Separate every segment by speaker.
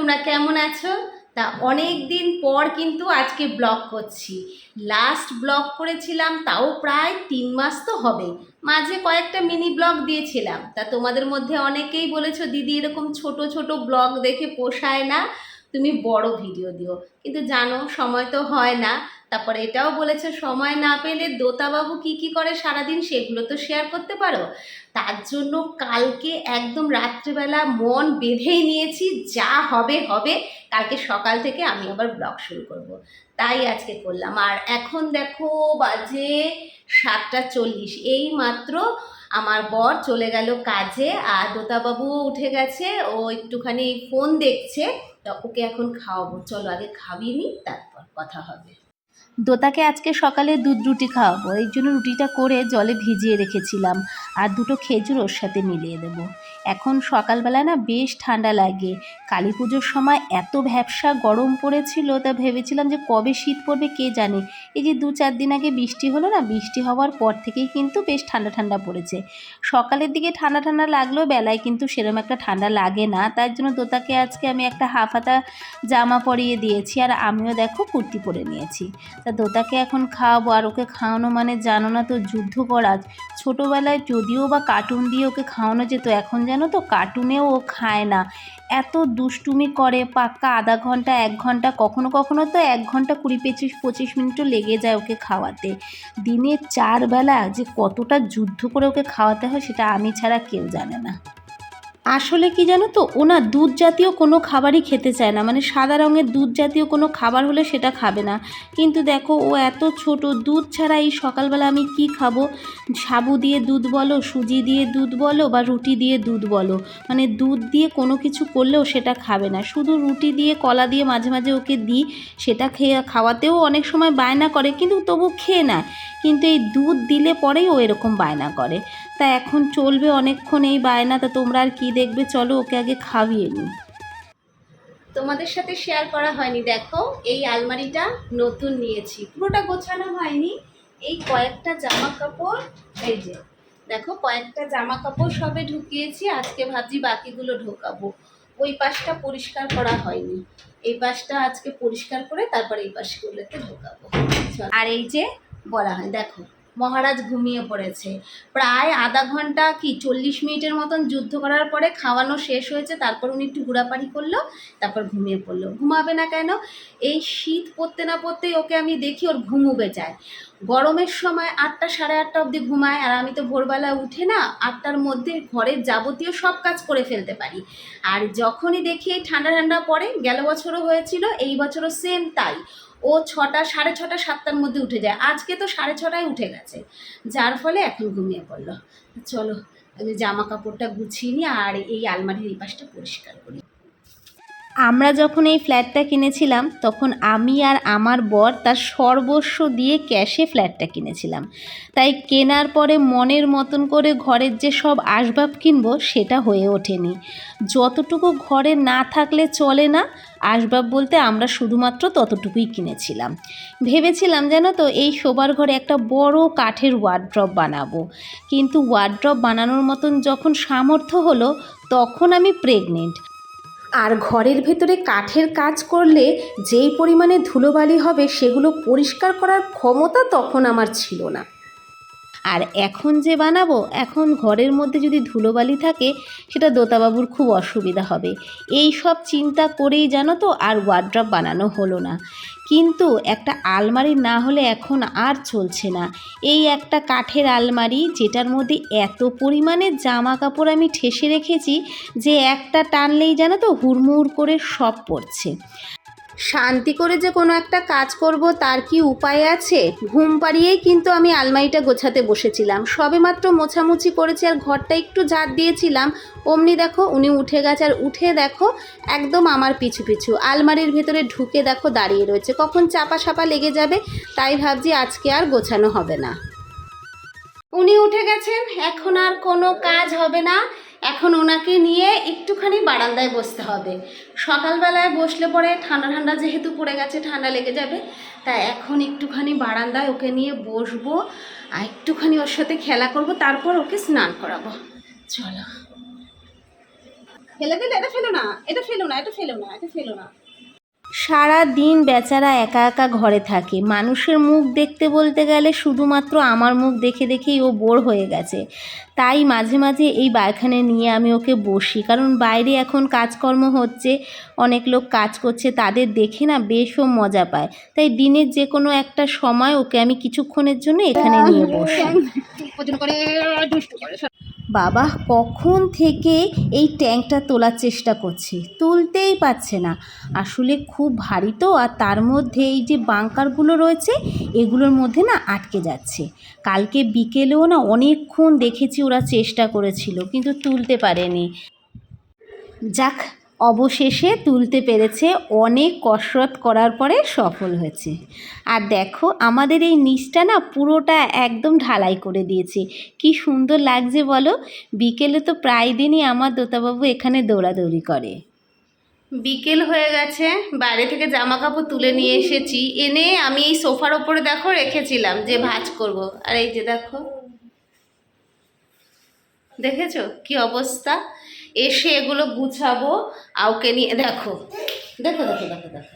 Speaker 1: তোমরা কেমন আছো? তা অনেক দিন পর কিন্তু আজকে ব্লগ করছি। লাস্ট ব্লগ করেছিলাম, তাও প্রায় তিন মাস তো হবে। মাঝে কয়েকটা মিনি ব্লগ দিয়েছিলাম। তা তোমাদের মধ্যে অনেকেই বলেছ, দিদি, এরকম ছোট ছোট ব্লগ দেখে পোষায় না। তুমি বড় ভিডিও দিও। কিন্তু জানো, সময় তো হয় না। তারপরে এটাও বলেছে, সময় না পেলে দোতাবাবু কি কি করে সারাদিন সেগুলো তো শেয়ার করতে পারো। তার জন্য কালকে একদম রাত্রিবেলা মন বেঁধেই নিয়েছি, যা হবে হবে। কালকে সকাল থেকে আমি আবার ব্লগ শুরু করব। তাই আজকে করলাম। আর এখন দেখো, বাজে সাতটা চল্লিশ। এই মাত্র আমার বর চলে গেল কাজে, আর দোতাবাবুও উঠে গেছে, ও একটুখানি ফোন দেখছে। তা ওকে এখন খাওয়াবো। চলো আগে খাবি নি তারপর কথা হবে। দোতাকে আজকে সকালে দুধ রুটি খাওয়াবো। এই জন্য রুটিটা করে জলে ভিজিয়ে রেখেছিলাম। আর দুটো খেজুর ওর সাথে মিলিয়ে দেব। এখন সকালবেলা না বেশ ঠান্ডা লাগে। কালী পুজোর সময় এত ভ্যাবসা গরম পড়েছিল, তা ভেবেছিলাম যে কবে শীত পড়বে কে জানে। এই যে দু চার দিন আগে বৃষ্টি হলো না, বৃষ্টি হওয়ার পর থেকেই কিন্তু বেশ ঠান্ডা ঠান্ডা পড়েছে। সকালের দিকে ঠান্ডা ঠান্ডা লাগলেও বেলায় কিন্তু সেরকম একটা ঠান্ডা লাগে না। তার জন্য দোতাকে আজকে আমি একটা হাফ হাতা জামা পরিয়ে দিয়েছি। আর আমিও দেখো কুর্তি পরে নিয়েছি। তা দোতাকে এখন খাওয়াবো আর ওকে খাওয়ানো মানে জানো না তো যুদ্ধ করা ছোটোবেলায় যদিও বা কার্টুন দিয়ে ওকে খাওয়ানো যেত, এখন জানো তো কার্টুনেও ও খায় না। এত দুষ্টুমি করে, পাক্কা আধা ঘণ্টা, এক ঘণ্টা, কখনো কখনো তো এক ঘণ্টা কুড়ি পঁচিশ পঁচিশ মিনিটও লেগে যায় ওকে খাওয়াতে। দিনে চার বেলা যে কতটা যুদ্ধ করে ওকে খাওয়াতে হয় সেটা আমি ছাড়া কেউ জানে না। আসলে কি জানো তো? ও না দুধ জাতীয় কোনো খাবারই খেতে চায় না। মানে সাদা রঙের দুধ জাতীয় কোনো খাবার হলে সেটা খাবে না। কিন্তু দেখো, ও এত ছোট, দুধ ছাড়া এই সকালবেলা আমি কি খাব? সাবু দিয়ে দুধ বলো, সুজি দিয়ে দুধ বলো, বা রুটি দিয়ে দুধ বলো। মানে দুধ দিয়ে কোনো কিছু করলেও সেটা খাবে না। শুধু রুটি দিয়ে, কলা দিয়ে মাঝে মাঝে ওকে দিই, সেটা খেয়ে, খাওয়াতেও অনেক সময় বায়না করে, কিন্তু তবু খেয়ে নেয়। কিন্তু এই দুধ দিলে পরেই ও এরকম বায়না করে। তা এখন চলবে অনেকক্ষণ এই বায়না তা তোমরা আর কি দেখবে চলো ওকে আগে খাইয়ে নিই। তোমাদের সাথে শেয়ার করা হয়নি দেখো এই আলমারিটা নতুন নিয়েছি। পুরোটা গোছানো হয়নি এই কয়েকটা জামা কাপড় এই যে দেখো কয়েকটা জামা কাপড় সবে ঢুকিয়েছি আজকে ভাবছি বাকিগুলো ঢোকাবো। ওই পাশটা পরিষ্কার করা হয়নি এই পাশটা আজকে পরিষ্কার করে তারপর এই পাশগুলোতে ঢোকাবো। আর এই যে বলা হয় দেখো মহারাজ ঘুমিয়ে পড়েছে। প্রায় আধা ঘণ্টা কি চল্লিশ মিনিটের মতন যুদ্ধ করার পরে খাওয়ানো শেষ হয়েছে, তারপর উনি একটু ঘোরাপাড়ি করল, তারপর ঘুমিয়ে পড়ল। ঘুমাবে না কেন? এই শীত পড়তে না পড়তেই ওকে আমি দেখি ওর ঘুমুবে যায়। গরমের সময় আটটা সাড়ে আটটা অবধি ঘুমায়, আর আমি তো ভোরবেলা উঠে না, আটটার মধ্যে ঘরের যাবতীয় সব কাজ করে ফেলতে পারি। আর যখনই দেখি ঠান্ডা ঠান্ডা পড়ে, গেল বছরও হয়েছিল, এই বছরও সেম তাই। ও ছটা, সাড়ে ছটা, সাতটার মধ্যে উঠে যায়। আজকে তো সাড়ে ছটায় উঠে গেছে। যার ফলে এখন ঘুমিয়ে পড়ল। চলো জামা কাপড়টা গুছিয়ে নিই আর এই আলমারির এই পাশটা পরিষ্কার করি। আমরা যখন এই ফ্ল্যাটটা কিনেছিলাম, তখন আমি আর আমার বর তার সর্বস্ব দিয়ে ক্যাশে ফ্ল্যাটটা কিনেছিলাম। তাই কেনার পরে মনের মতন করে ঘরের যে সব আসবাব কিনবো, সেটা হয়ে ওঠেনি। যতটুকু ঘরে না থাকলে চলে না, আসবাব বলতে আমরা শুধুমাত্র ততটুকুই কিনেছিলাম। ভেবেছিলাম, জানো তো, এই শোবার ঘরে একটা বড় কাঠের ওয়ার্ড্রপ বানাবো। কিন্তু ওয়ার্ড্রপ বানানোর মতন যখন সামর্থ্য হলো, তখন আমি প্রেগনেন্ট আর ঘরের ভেতরে কাঠের কাজ করলে যেই পরিমাণে ধুলোবালি হবে সেগুলো পরিষ্কার করার ক্ষমতা তখন আমার ছিল না। আর এখন যে বানাবো, এখন ঘরের মধ্যে যদি ধুলোবালি থাকে, সেটা দোতাবাবুর খুব অসুবিধা হবে। এই সব চিন্তা করেই জানো তো, আর ওয়ার্ড্রপ বানানো হলো না। কিন্তু একটা আলমারি না হলে এখন আর চলছে না। এই একটা কাঠের আলমারি, যেটার মধ্যে এত পরিমাণে জামা কাপড় আমি ঠেসে রেখেছি, যে একটা টানলেই জানো তো হুড়মুড় করে সব পড়ছে। শান্তি করে যে কোনো একটা কাজ করব, তার কি উপায় আছে? ঘুম পাড়িয়েই কিন্তু আমি আলমারিটা গোছাতে বসেছিলাম। সবে মাত্র মোছামুছি করেছি আর ঘরটা একটু ঝাড় দিয়েছিলাম। অমনি দেখো, উনি উঠে গেছে আর উঠে দেখো, একদম আমার পিছু পিছু। আলমারির ভেতরে ঢুকে দেখো দাঁড়িয়ে রয়েছে। কখন চাপা সাপা লেগে যাবে, তাই ভাবছি আজকে আর গোছানো হবে না। উনি উঠে গেছেন, এখন আর কোনো কাজ হবে না। এখন ওনাকে নিয়ে একটুখানি বারান্দায় বসতে হবে। সকালবেলায় বসলে পরে ঠান্ডা ঠান্ডা যেহেতু পড়ে গেছে, ঠান্ডা লেগে যাবে, তাই এখন একটুখানি বারান্দায় ওকে নিয়ে বসবো আর একটুখানি ওর সাথে খেলা করব, তারপর ওকে স্নান করাবো। চলো।
Speaker 2: ফেলে দিলে? এটা ফেলো না, এটা ফেলো না, এটা ফেলো না, এটা ফেলো না।
Speaker 1: সারা দিন বেচারা একা একা ঘরে থাকে। মানুষের মুখ দেখতে বলতে গেলে শুধুমাত্র আমার মুখ দেখে দেখেই ও বোর হয়ে গেছে। তাই মাঝে মাঝে এই বায়খানে নিয়ে আমি ওকে বসি। কারণ বাইরে এখন কাজকর্ম হচ্ছে অনেক লোক কাজ করছে তাদের দেখে না বেশ ও মজা পায়। তাই দিনের যে কোনো একটা সময় ওকে আমি কিছুক্ষণের জন্য এখানে নিয়ে বসি।
Speaker 2: করে
Speaker 1: বাবা কখন থেকে এই ট্যাঙ্কটা তোলার চেষ্টা করছে? তুলতেই পারছে না। আসলে খুব ভারী তো আর তার মধ্যে এই যে বাঙ্কারগুলো রয়েছে এগুলোর মধ্যে না আটকে যাচ্ছে। কালকে বিকেলেও না অনেকক্ষণ দেখেছি ওরা চেষ্টা করেছিল, কিন্তু তুলতে পারেনি। যাক, অবশেষে তুলতে পেরেছে, অনেক কসরত করার পরে সফল হয়েছে। আর দেখো, আমাদের এই নিচটা না পুরোটা একদম ঢালাই করে দিয়েছে। কি সুন্দর লাগছে বলো? বিকেলে তো প্রায় দিনই আমার দোতাবাবু এখানে দৌড়াদৌড়ি করে। বিকেল হয়ে গেছে, বাইরে থেকে জামা কাপড় তুলে নিয়ে এসেছি। এনে আমি এই সোফার ওপরে দেখো রেখেছিলাম, যে ভাঁজ করব। আর এই যে দেখো দেখেছ? কি অবস্থা? এসে এগুলো গুছাবো আর ওকে নিয়ে দেখো। দেখো দেখো দেখো দেখো।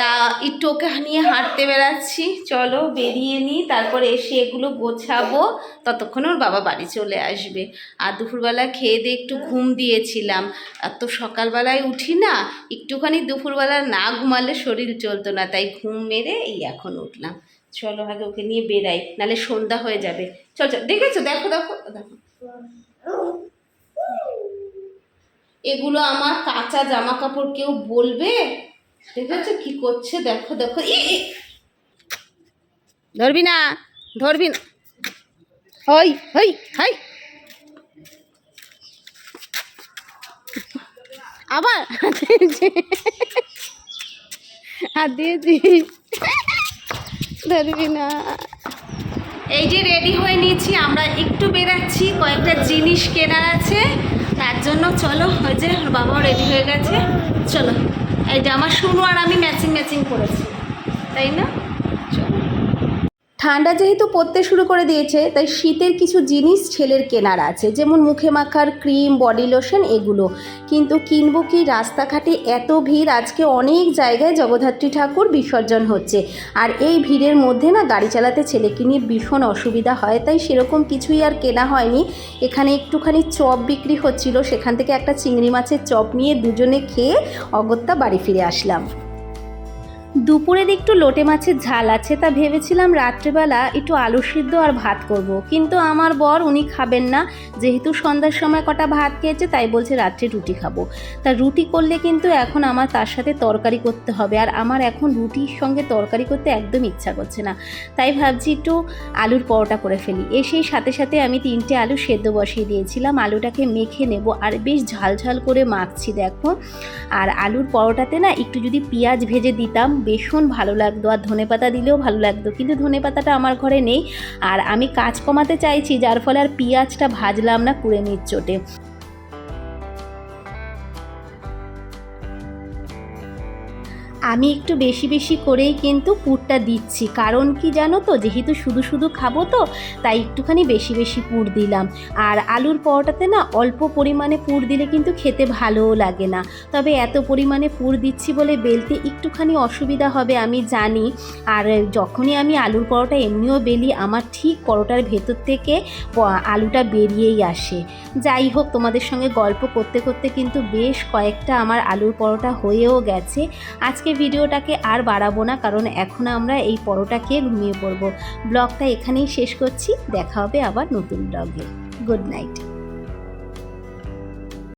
Speaker 1: তা একটু ওকে নিয়ে হাঁটতে বেড়াচ্ছি। চলো, বেরিয়ে নিই। তারপরে এসে এগুলো গোছাবো। ততক্ষণ ওর বাবা বাড়ি চলে আসবে। আর দুপুরবেলা খেয়ে দিয়ে একটু ঘুম দিয়েছিলাম। আর তো সকালবেলায় উঠি না, একটুখানি দুপুরবেলা না ঘুমালে শরীর চলতো না। তাই ঘুম মেরে এই এখন উঠলাম। চলো আগে ওকে নিয়ে বেরাই নালে সন্ধ্যা হয়ে যাবে। চল চল, দেখেছ? দেখো দেখো দেখো। এগুলো আমার কাঁচা জামা কাপড় কেউ বলবে? দেখেছ কি করছে? দেখো দেখো। ধরবি না ধরবি না। হই হই, হাই। আবার? হাত দিয়েছি ধরবি না এই যে রেডি হয়ে নিয়েছি, আমরা একটু বেরাচ্ছি, কয়েকটা জিনিস কেনার আছে। তার জন্য চলো, ওই যে বাবাও রেডি হয়ে গেছে। চলো, এই যে আমার শুনু আর আমি ম্যাচিং ম্যাচিং করেছি। তাই না? ঠান্ডা যেহেতু পড়তে শুরু করে দিয়েছে, তাই শীতের কিছু জিনিস ছেলের কেনার আছে, যেমন মুখে মাখার ক্রিম, বডি লোশন এগুলো। কিন্তু কিনবো কি রাস্তাঘাটে এত ভিড়? আজকে অনেক জায়গায় জগদ্ধাত্রী ঠাকুর বিসর্জন হচ্ছে। আর এই ভিড়ের মধ্যে না গাড়ি চালাতে ছেলেকে নিয়ে ভীষণ অসুবিধা হয়, তাই সেরকম কিছুই আর কেনা হয়নি। এখানে একটুখানি চপ বিক্রি হচ্ছিল, সেখান থেকে একটা চিংড়ি মাছের চপ নিয়ে দুজনে খেয়ে অগত্যা বাড়ি ফিরে আসলাম। দুপুরের একটু লোটে মাছের ঝাল আছে, তা ভেবেছিলাম রাত্রেবেলা একটু আলু সিদ্ধ আর ভাত করব। কিন্তু আমার বর উনি খাবেন না, যেহেতু সন্ধ্যার সময় কটা ভাত খেয়েছে, তাই বলছে রাত্রে রুটি খাব। তা রুটি করলে কিন্তু এখন আমার তার সাথে তরকারি করতে হবে, আর আমার এখন রুটির সঙ্গে তরকারি করতে একদম ইচ্ছা করছে না। তাই ভাবছি একটু আলুর পরোটা করে ফেলি। এসেই সাথে সাথে আমি তিনটে আলু সেদ্ধ বসিয়ে দিয়েছিলাম, আলুটাকে মেখে নেব, আর বেশ ঝাল ঝাল করে মাখছি দেখো। আর আলুর পরোটাতে না একটু যদি পেঁয়াজ ভেজে দিতাম ভীষণ ভালো লাগতো। আর ধনে পাতা দিলেও ভালো লাগতো। কিন্তু ধনে পাতাটা আমার ঘরে নেই। আর আমি কাজ কমাতে চাইছি, যার ফলে আর পেঁয়াজটা ভাজলাম না কুড়েমির চোটে আমি একটু বেশি বেশি করেই কিন্তু পুরটা দিচ্ছি। কারণ কি জানো তো? যেহেতু শুধু শুধু খাব তো, তাই একটুখানি বেশি বেশি পুর দিলাম। আর আলুর পরোটাতে না অল্প পরিমাণে পুর দিলে কিন্তু খেতে ভালোও লাগে না। তবে এত পরিমাণে পুর দিচ্ছি বলে বেলতে একটুখানি অসুবিধা হবে আমি জানি। আর যখনই আমি আলুর পরোটা এমনিও বেলি, আমার ঠিক পরোটার ভেতর থেকে আলুটা বেরিয়েই আসে। যাই হোক, তোমাদের সঙ্গে গল্প করতে করতে কিন্তু বেশ কয়েকটা আমার আলুর পরোটা হয়েও গেছে। আজকে ভিডিওটাকে আর বাড়াবো না, কারণ এখন আমরা এই পরোটা খেয়ে ঘুমিয়ে পড়ব। ব্লগটা এখানেই শেষ করছি, দেখা হবে আবার নতুন ব্লগে। Good night.